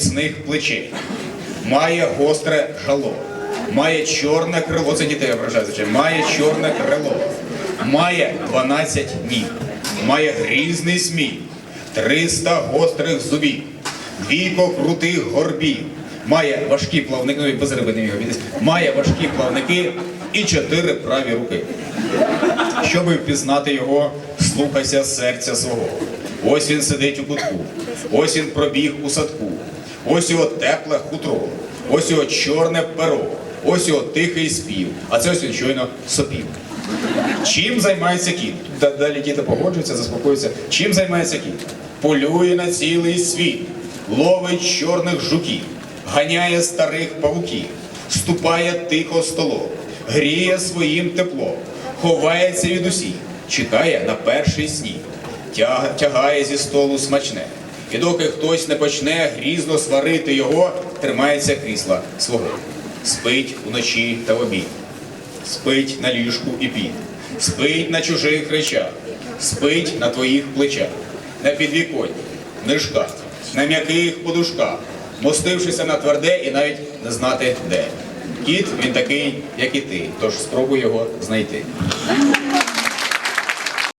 міцних плечей, має гостре жало, має чорне крило, це дітей ображає, звичайно, має чорне крило, має 12 ніг, має грізний сміх, 300 гострих зубів, двійко крутих горбів, має важкі плавники, ну і без риби не міг має важкі плавники і чотири праві руки. Щоби впізнати його, слухайся серця свого. Ось він сидить у кутку, ось він пробіг у садку, ось його тепле хутро, ось його чорне перо, ось його тихий спів, а це ось він щойно сопів. Чим займається кіт? Далі діти погоджуються, заспокоюються. Чим займається кіт? Полює на цілий світ, ловить чорних жуків, ганяє старих павуків, ступає тихо столом, гріє своїм теплом, ховається від усіх, чекає на перший сніг, тягає зі столу смачне. І доки хтось не почне грізно сварити його, тримається крісла свого. Спить уночі та в обід спить на ліжку і під, спить на чужих речах, спить на твоїх плечах, на підвіконні, нишках, на м'яких подушках, мостившися на тверде і навіть не знати де. Кіт він такий, як і ти, тож спробуй його знайти.